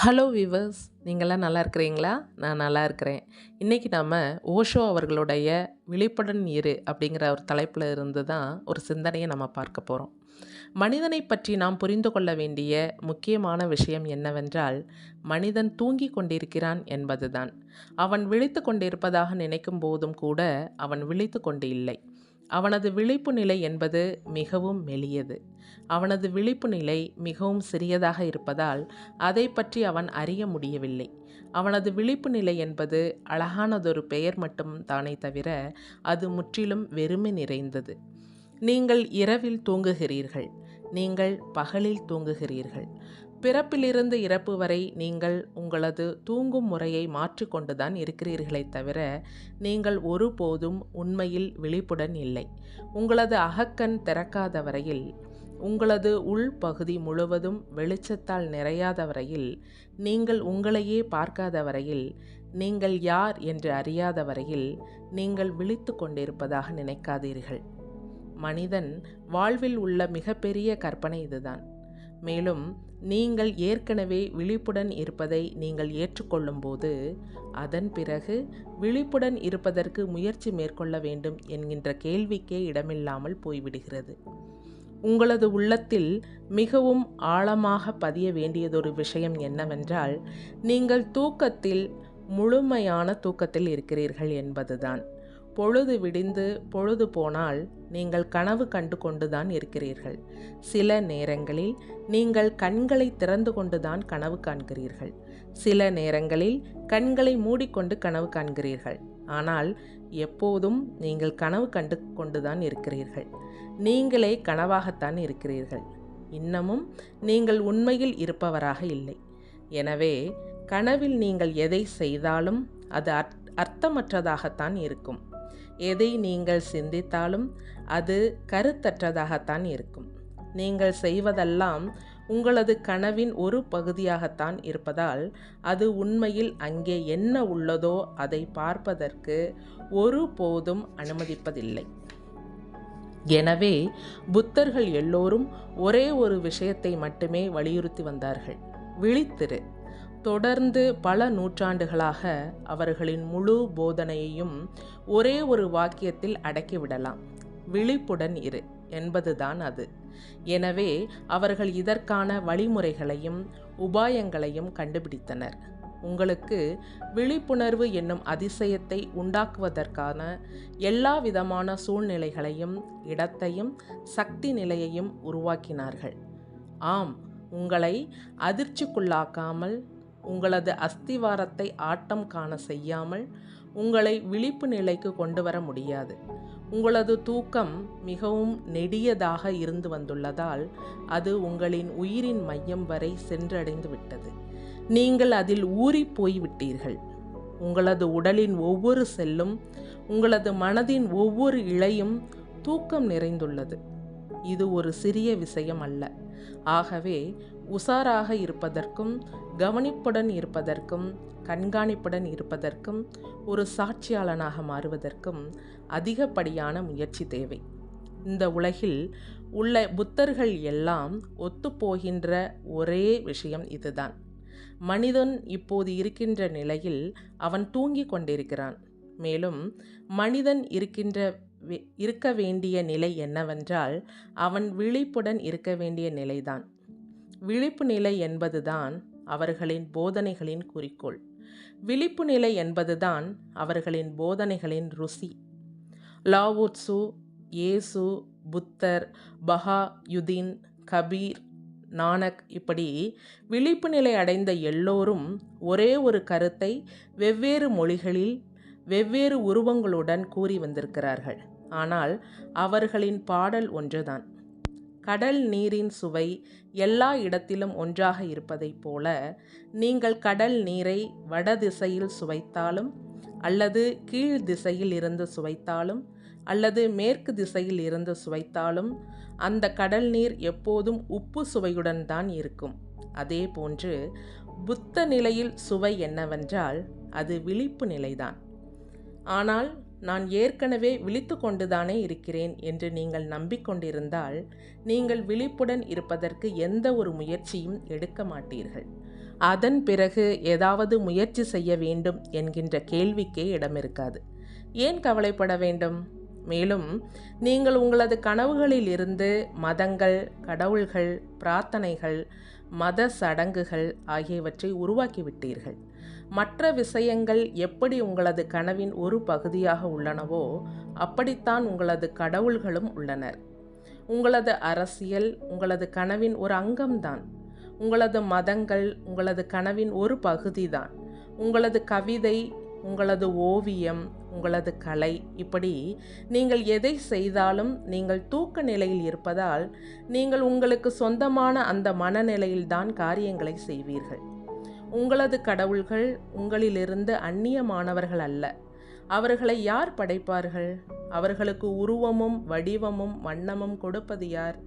Hello viewers நீங்களாம் நல்லா இருக்கிறீங்களா? நான் நல்லா இருக்கிறேன். இன்றைக்கி நம்ம ஓஷோ அவர்களுடைய விழிப்புடன் இரு அப்படிங்கிற ஒரு தலைப்பில் இருந்து தான் ஒரு சிந்தனையை நம்ம பார்க்க போகிறோம் மனிதனை பற்றி நாம் புரிந்து கொள்ள வேண்டிய முக்கியமான விஷயம் என்னவென்றால் மனிதன் தூங்கி கொண்டிருக்கிறான் என்பதுதான். அவன் விழித்து கொண்டிருப்பதாக நினைக்கும் போதும் கூட அவன் விழித்து கொண்டு இல்லை. அவனது விழிப்பு நிலை என்பது மிகவும் மெலியது. அவனது விழிப்பு நிலை மிகவும் சிறியதாக இருப்பதால் அதை பற்றி அவன் அறிய முடியவில்லை. அவனது விழிப்பு நிலை என்பது அழகானதொரு பெயர் மட்டும் தானே தவிர அது முற்றிலும் வெறுமை நிறைந்தது. நீங்கள் இரவில் தூங்குகிறீர்கள். நீங்கள் பகலில் தூங்குகிறீர்கள். பிறப்பிலிருந்து இறப்பு வரை நீங்கள் உங்களது தூங்கும் முறையை மாற்றிக்கொண்டுதான் இருக்கிறீர்களே தவிர நீங்கள் ஒருபோதும் உண்மையில் விழிப்புடன் இல்லை. உங்களது அகக்கண் திறக்காத வரையில் உங்களது உள் பகுதி முழுவதும் வெளிச்சத்தால் நிறையாத வரையில் நீங்கள் உங்களையே பார்க்காத வரையில் நீங்கள் யார் என்று அறியாத வரையில் நீங்கள் விழித்து கொண்டிருப்பதாக நினைக்காதீர்கள். மனிதன் வாழ்வில் உள்ள மிகப்பெரிய கற்பனை இதுதான். மேலும் நீங்கள் ஏற்கனவே விழிப்புடன் இருப்பதை நீங்கள் ஏற்றுக்கொள்ளும்போது அதன் பிறகு விழிப்புடன் இருப்பதற்கு முயற்சி மேற்கொள்ள வேண்டும் என்கின்ற கேள்விக்கே இடமில்லாமல் போய்விடுகிறது. உங்களது உள்ளத்தில் மிகவும் ஆழமாக பதிய வேண்டியதொரு விஷயம் என்னவென்றால் நீங்கள் தூக்கத்தில் முழுமையான தூக்கத்தில் இருக்கிறீர்கள் என்பதுதான். பொழுது விடிந்து பொழுது போனால் நீங்கள் கனவு கண்டு கொண்டுதான் இருக்கிறீர்கள். சில நேரங்களில் நீங்கள் கண்களை திறந்து கொண்டுதான் கனவு காண்கிறீர்கள். சில நேரங்களில் கண்களை மூடிக்கொண்டு கனவு காண்கிறீர்கள். ஆனால் எப்போதும் நீங்கள் கனவு கண்டு கொண்டுதான் இருக்கிறீர்கள். நீங்களே கனவாகத்தான் இருக்கிறீர்கள். இன்னமும் நீங்கள் உண்மையில் இருப்பவராக இல்லை. எனவே கனவில் நீங்கள் எதை செய்தாலும் அது அர்த்தமற்றதாகத்தான் இருக்கும். எதை நீங்கள் சிந்தித்தாலும் அது கருத்தற்றதாகத்தான் இருக்கும். நீங்கள் செய்வதெல்லாம் உங்களது கனவின் ஒரு பகுதியாகத்தான் இருப்பதால் அது உண்மையில் அங்கே என்ன உள்ளதோ அதை பார்ப்பதற்கு ஒருபோதும் அனுமதிப்பதில்லை. எனவே புத்தர்கள் எல்லோரும் ஒரே ஒரு விஷயத்தை மட்டுமே வலியுறுத்தி வந்தார்கள். விழித்திரு. தொடர்ந்து பல நூற்றாண்டுகளாக அவர்களின் முழு போதனையையும் ஒரே ஒரு வாக்கியத்தில் அடக்கிவிடலாம். விழிப்புடன் இரு என்பதுதான் அது. எனவே அவர்கள் இதற்கான வழிமுறைகளையும் உபாயங்களையும் கண்டுபிடித்தனர். உங்களுக்கு விழிப்புணர்வு என்னும் அதிசயத்தை உண்டாக்குவதற்கான எல்லா விதமான சூழ்நிலைகளையும் இடத்தையும் சக்தி நிலையையும் உருவாக்கினார்கள். ஆம் உங்களை அதிர்ச்சிக்குள்ளாக்காமல் உங்களது அஸ்திவாரத்தை ஆட்டம் காண செய்யாமல் உங்களை விழிப்பு நிலைக்கு கொண்டு வர முடியாது. உங்களது தூக்கம் மிகவும் நெடியதாக இருந்து வந்துள்ளதால் அது உங்களின் உயிரின் மையம் வரை சென்றடைந்து விட்டது. நீங்கள் அதில் ஊறி போய்விட்டீர்கள். உங்களது உடலின் ஒவ்வொரு செல்லும் உங்களது மனதின் ஒவ்வொரு இழையும் தூக்கம் நிறைந்துள்ளது. இது ஒரு சிறிய விஷயம் அல்ல. ஆகவே உசாராக இருப்பதற்கும் கவனிப்புடன் இருப்பதற்கும் கண்காணிப்புடன் இருப்பதற்கும் ஒரு சாட்சியாளனாக மாறுவதற்கும் அதிகப்படியான முயற்சி தேவை. இந்த உலகில் உள்ள புத்தர்கள் எல்லாம் ஒத்துப்போகின்ற ஒரே விஷயம் இதுதான். மனிதன் இப்போது இருக்கின்ற நிலையில் அவன் தூங்கி கொண்டிருக்கிறான். மேலும் மனிதன் இருக்கின்ற இருக்க வேண்டிய நிலை என்னவென்றால் அவன் விழிப்புடன் இருக்க வேண்டிய நிலைதான். விழிப்பு நிலை என்பதுதான் அவர்களின் போதனைகளின் குறிக்கோள். விழிப்பு நிலை என்பதுதான் அவர்களின் போதனைகளின் ருசி. லாவுட்சு இயேசு புத்தர் பஹா யுதீன் கபீர் நானக் இப்படி விழிப்பு நிலை அடைந்த எல்லோரும் ஒரே ஒரு கருத்தை வெவ்வேறு மொழிகளில் வெவ்வேறு உருவங்களுடன் கூறி வந்திருக்கிறார்கள். ஆனால் அவர்களின் பாடல் ஒன்றுதான். கடல் நீரின் சுவை எல்லா இடத்திலும் ஒன்றாக இருப்பதைப் போல நீங்கள் கடல் நீரை வட திசையில் சுவைத்தாலும் அல்லது கீழ் திசையில் இருந்து சுவைத்தாலும் அல்லது மேற்கு திசையில் இருந்து சுவைத்தாலும் அந்த கடல் நீர் எப்போதும் உப்பு சுவையுடன் தான் இருக்கும். அதே போன்று புத்த நிலையில் சுவை என்னவென்றால் அது விழிப்பு நிலைதான். ஆனால் நான் ஏற்கனவே விழித்து கொண்டுதானே இருக்கிறேன் என்று நீங்கள் நம்பிக்கொண்டிருந்தால் நீங்கள் விழிப்புடன் இருப்பதற்கு எந்த ஒரு முயற்சியும் எடுக்க மாட்டீர்கள். அதன் பிறகு ஏதாவது முயற்சி செய்ய வேண்டும் என்கின்ற கேள்விக்கே இடம் இருக்காது ஏன் கவலைப்பட வேண்டும்? மேலும் நீங்கள் உங்களது கனவுகளில் இருந்து மதங்கள் கடவுள்கள் பிரார்த்தனைகள் மத சடங்குகள் ஆகியவற்றை உருவாக்கிவிட்டீர்கள். மற்ற விஷயங்கள் எப்படி உங்களது கனவின் ஒரு பகுதியாக உள்ளனவோ அப்படித்தான் உங்களது கடவுள்களும் உள்ளனர். உங்களது அரசியல் உங்களது கனவின் ஒரு அங்கம்தான். உங்களது மதங்கள் உங்களது கனவின் ஒரு பகுதிதான். உங்களது கவிதை உங்களது ஓவியம் உங்களது கலை இப்படி நீங்கள் எதை செய்தாலும் நீங்கள் தூக்க நிலையில் இருப்பதால் நீங்கள் உங்களுக்கு சொந்தமான அந்த மனநிலையில்தான் காரியங்களை செய்வீர்கள். உங்களது கடவுள்கள் உங்களிலிருந்து அந்நியமானவர்கள் அல்ல. அவர்களை யார் படைப்பார்கள்? அவர்களுக்கு உருவமும் வடிவமும் வண்ணமும் கொடுப்பது யார்?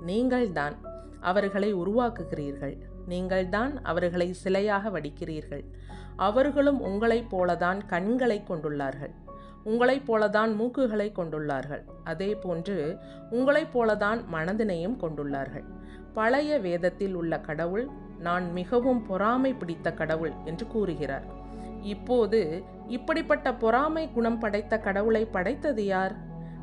நீங்கள்தான் அவர்களை உருவாக்குகிறீர்கள். நீங்கள்தான் அவர்களை சிலையாக வடிக்கிறீர்கள். அவர்களும் உங்களைப் போலதான் கண்களை கொண்டுள்ளார்கள். உங்களைப் போலதான் மூக்குகளை கொண்டுள்ளார்கள். அதே போன்று உங்களைப் போலதான் மனதினையும் கொண்டுள்ளார்கள். பழைய வேதத்தில் உள்ள கடவுள் நான் மிகவும் பொறாமை பிடித்த கடவுள் என்று கூறுகிறார். இப்போது இப்படிப்பட்ட பொறாமை குணம் படைத்த கடவுளை படைத்தது யார்?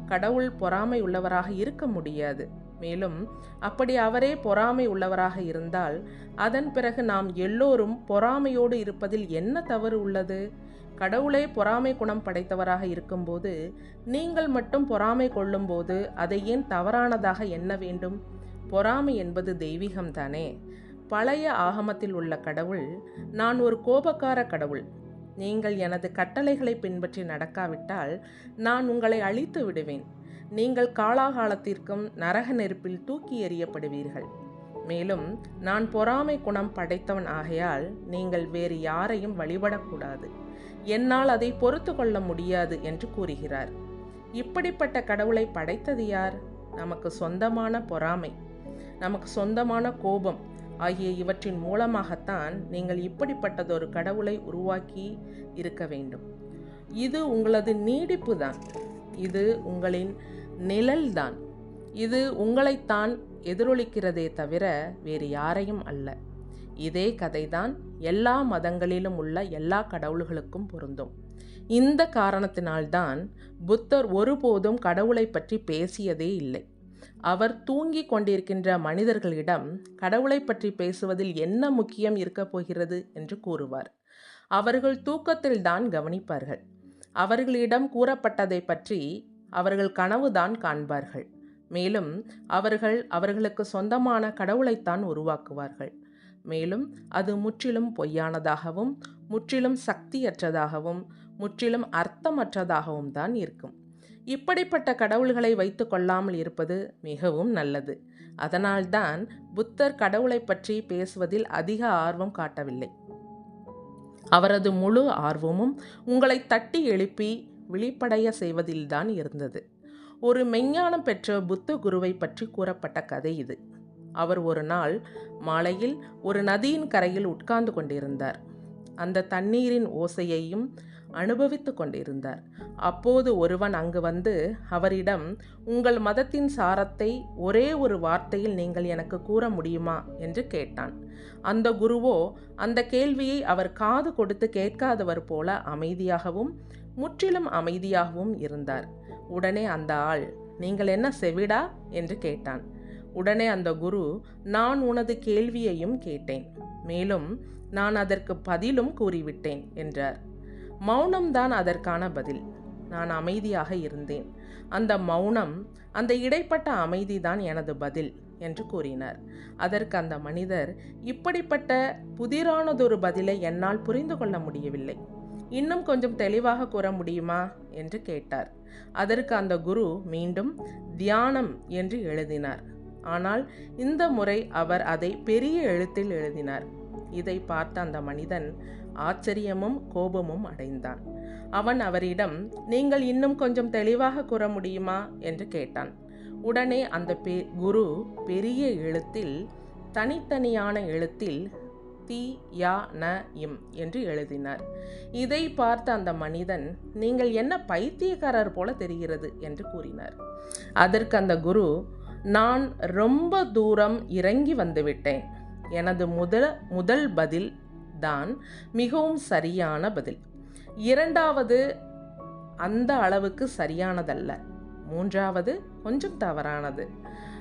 கடவுள் பொறாமை உள்ளவராக இருக்க முடியாது. மேலும் அப்படி அவரே பொறாமை உள்ளவராக இருந்தால் அதன் பிறகு நாம் எல்லோரும் பொறாமையோடு இருப்பதில் என்ன தவறு உள்ளது? கடவுளே பொறாமை குணம் படைத்தவராக இருக்கும்போது நீங்கள் மட்டும் பொறாமை கொள்ளும்போது அதை ஏன் தவறானதாக எண்ண வேண்டும்? பொறாமை என்பது தெய்வீகம்தானே. பழைய ஆகமத்தில் உள்ள கடவுள் நான் ஒரு கோபக்கார கடவுள். நீங்கள் எனது கட்டளைகளை பின்பற்றி நடக்காவிட்டால் நான் உங்களை அழித்து விடுவேன். நீங்கள் காலாகாலத்திற்கும் நரக நெருப்பில் தூக்கி எறியப்படுவீர்கள். மேலும் நான் பொறாமை குணம் படைத்தவன் ஆகையால் நீங்கள் வேறு யாரையும் வழிபடக்கூடாது. என்னால் அதை பொறுத்து கொள்ள முடியாது என்று கூறுகிறார். இப்படிப்பட்ட கடவுளை படைத்தது யார்? நமக்கு சொந்தமான பொறாமை. நமக்கு சொந்தமான கோபம். ஆகிய இவற்றின் மூலமாகத்தான் நீங்கள் இப்படிப்பட்டதொரு கடவுளை உருவாக்கி இருக்க வேண்டும். இது உங்களது நீடிப்பு தான் இது உங்களின் நிழல்தான். இது உங்களைத்தான் எதிரொலிக்கிறதே தவிர வேறு யாரையும் அல்ல. இதே கதைதான் எல்லா மதங்களிலும் உள்ள எல்லா கடவுள்களுக்கும் பொருந்தும். இந்த காரணத்தினால்தான் புத்தர் ஒருபோதும் கடவுளை பற்றி பேசியதே இல்லை. அவர் தூங்கிக் கொண்டிருக்கின்ற மனிதர்களிடம் கடவுளை பற்றி பேசுவதில் என்ன முக்கியம் இருக்கப் போகிறது? என்று கூறுவார். அவர்கள் தூக்கத்தில்தான் கவனிப்பார்கள். அவர்களிடம் கூறப்பட்டதை பற்றி அவர்கள் கனவுதான் காண்பார்கள். மேலும் அவர்கள் அவர்களுக்கு சொந்தமான கடவுளைத்தான் உருவாக்குவார்கள். மேலும் அது முற்றிலும் பொய்யானதாகவும் முற்றிலும் சக்தியற்றதாகவும் முற்றிலும் அர்த்தமற்றதாகவும் தான் இருக்கும். இப்படிப்பட்ட கடவுள்களை வைத்து கொள்ளாமல் இருப்பது மிகவும் நல்லது. அதனால்தான் புத்தர் கடவுளை பற்றி பேசுவதில் அதிக ஆர்வம் காட்டவில்லை. அவரது முழு ஆர்வமும் உங்களை தட்டி எழுப்பி விழிப்படைய செய்வதில்தான் இருந்தது. ஒரு மெஞ்ஞானம் பெற்ற புத்த குருவை பற்றி கூறப்பட்ட கதை இது. அவர் ஒரு நாள் மாலையில் ஒரு நதியின் கரையில் உட்கார்ந்து கொண்டிருந்தார். அந்த தண்ணீரின் ஓசையையும் அனுபவித்து கொண்டிருந்தார். அப்போது ஒருவன் அங்கு வந்து அவரிடம் உங்கள் மதத்தின் சாரத்தை ஒரே ஒரு வார்த்தையில் நீங்கள் எனக்கு கூற முடியுமா? என்று கேட்டான். அந்த குருவோ அந்த கேள்வியை அவர் காது கொடுத்து கேட்காதவர் போல அமைதியாகவும் முற்றிலும் அமைதியாகவும் இருந்தார். உடனே அந்த ஆள் நீங்கள் என்ன செவிடா? என்று கேட்டான். உடனே அந்த குரு நான் உனது கேள்வியையும் கேட்டேன். மேலும் நான் அதற்கு பதிலும் கூறிவிட்டேன் என்றார். மௌனம்தான் அதற்கான பதில். நான் அமைதியாக இருந்தேன். அந்த மௌனம் அந்த இடைப்பட்ட அமைதிதான் எனது பதில் என்று கூறினார். அதற்கு அந்த மனிதர் இப்படிப்பட்ட புதிரானதொரு பதிலை என்னால் புரிந்து கொள்ள முடியவில்லை. இன்னும் கொஞ்சம் தெளிவாக கூற முடியுமா? என்று கேட்டார். அதற்கு அந்த குரு மீண்டும் தியானம் என்று எழுதினார். ஆனால் இந்த முறை அவர் அதை பெரிய எழுத்தில் எழுதினார். இதை பார்த்த அந்த மனிதன் ஆச்சரியமும் கோபமும் அடைந்தான். அவன் அவரிடம் நீங்கள் இன்னும் கொஞ்சம் தெளிவாக கூற முடியுமா? என்று கேட்டான். உடனே அந்த பெ குரு பெரிய எழுத்தில் தனித்தனியான எழுத்தில் தி யா ந இம் என்று எழுதினார். இதை பார்த்த அந்த மனிதன் நீங்கள் என்ன பைத்தியக்காரர் போல தெரிகிறது? என்று கூறினார். அதற்கு அந்த குரு நான் ரொம்ப தூரம் இறங்கி வந்துவிட்டேன் எனது முதல் முதல் பதில் தான் மிகவும் சரியான பதில். இரண்டாவது அந்த அளவுக்கு சரியானதல்ல. மூன்றாவது கொஞ்சம் தவறானது.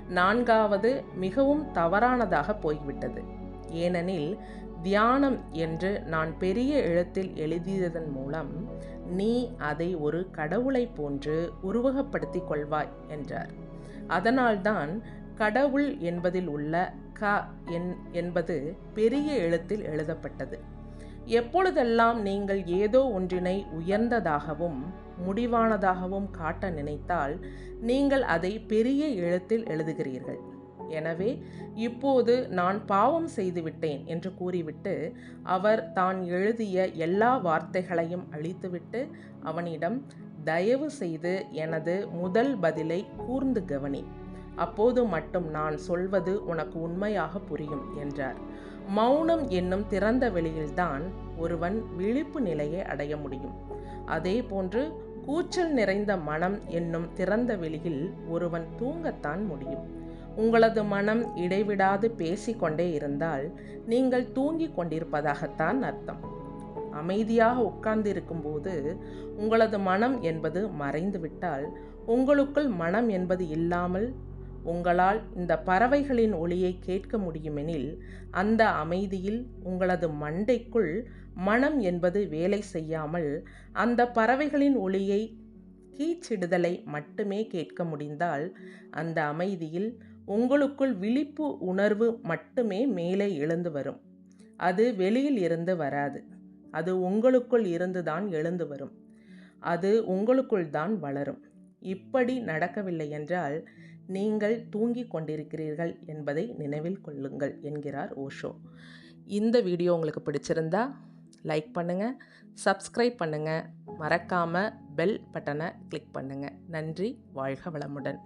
நான்காவது மிகவும் தவறானதாக போய்விட்டது. ஏனெனில் தியானம் என்று நான் பெரிய எழுத்தில் எழுதியதன் மூலம் நீ அதை ஒரு கடவுளைப் போன்று உருவகப்படுத்திக் கொள்வாய் என்றார். அதனால்தான் கடவுள் என்பதில் உள்ள க என் என்பது பெரிய எழுத்தில் எழுதப்பட்டது. எப்பொழுதெல்லாம் நீங்கள் ஏதோ ஒன்றினை உயர்ந்ததாகவும் முடிவானதாகவும் காட்ட நினைத்தால் நீங்கள் அதை பெரிய எழுத்தில் எழுதுகிறீர்கள். எனவே இப்போது நான் பாவம் செய்துவிட்டேன் என்று கூறிவிட்டு அவர் தான் எழுதிய எல்லா வார்த்தைகளையும் அழித்துவிட்டு அவனிடம் தயவு செய்து எனது முதல் பதிலை கூர்ந்து கவனி. அப்போது மட்டும் நான் சொல்வது உனக்கு உண்மையாக புரியும் என்றார். மௌனம் என்னும் திறந்த வெளியில்தான் ஒருவன் விழிப்பு நிலையை அடைய முடியும். அதே போன்று கூச்சல் நிறைந்த மனம் என்னும் திறந்த வெளியில் ஒருவன் தூங்கத்தான் முடியும். உங்களது மனம் இடைவிடாது பேசிக்கொண்டே இருந்தால் நீங்கள் தூங்கிக் கொண்டிருப்பதாகத்தான் அர்த்தம். அமைதியாக உட்கார்ந்து இருக்கும்போது உங்களது மனம் என்பது மறைந்துவிட்டால் உங்களுக்குள் மனம் என்பது இல்லாமல் உங்களால் இந்த பறவைகளின் ஒளியை கேட்க முடியுமெனில் அந்த அமைதியில் உங்களது மண்டைக்குள் மனம் என்பது வேலை செய்யாமல் அந்த பறவைகளின் ஒளியை கீச்சிடுதலை மட்டுமே கேட்க முடிந்தால் அந்த அமைதியில் உங்களுக்குள் விழிப்பு உணர்வு மட்டுமே மேலே எழுந்து வரும். அது வெளியில் இருந்து வராது. அது உங்களுக்குள் இருந்துதான் எழுந்து வரும். அது உங்களுக்குள் தான் வளரும். இப்படி நடக்கவில்லை என்றால் நீங்கள் தூங்கிக் கொண்டிருக்கிறீர்கள் என்பதை நினைவில் கொள்ளுங்கள் என்கிறார் ஓஷோ. இந்த வீடியோ உங்களுக்கு பிடிச்சிருந்தா லைக் பண்ணுங்கள் சப்ஸ்கிரைப் பண்ணுங்கள் மறக்காமல் பெல் பட்டனை கிளிக் பண்ணுங்கள் நன்றி வாழ்க வளமுடன்.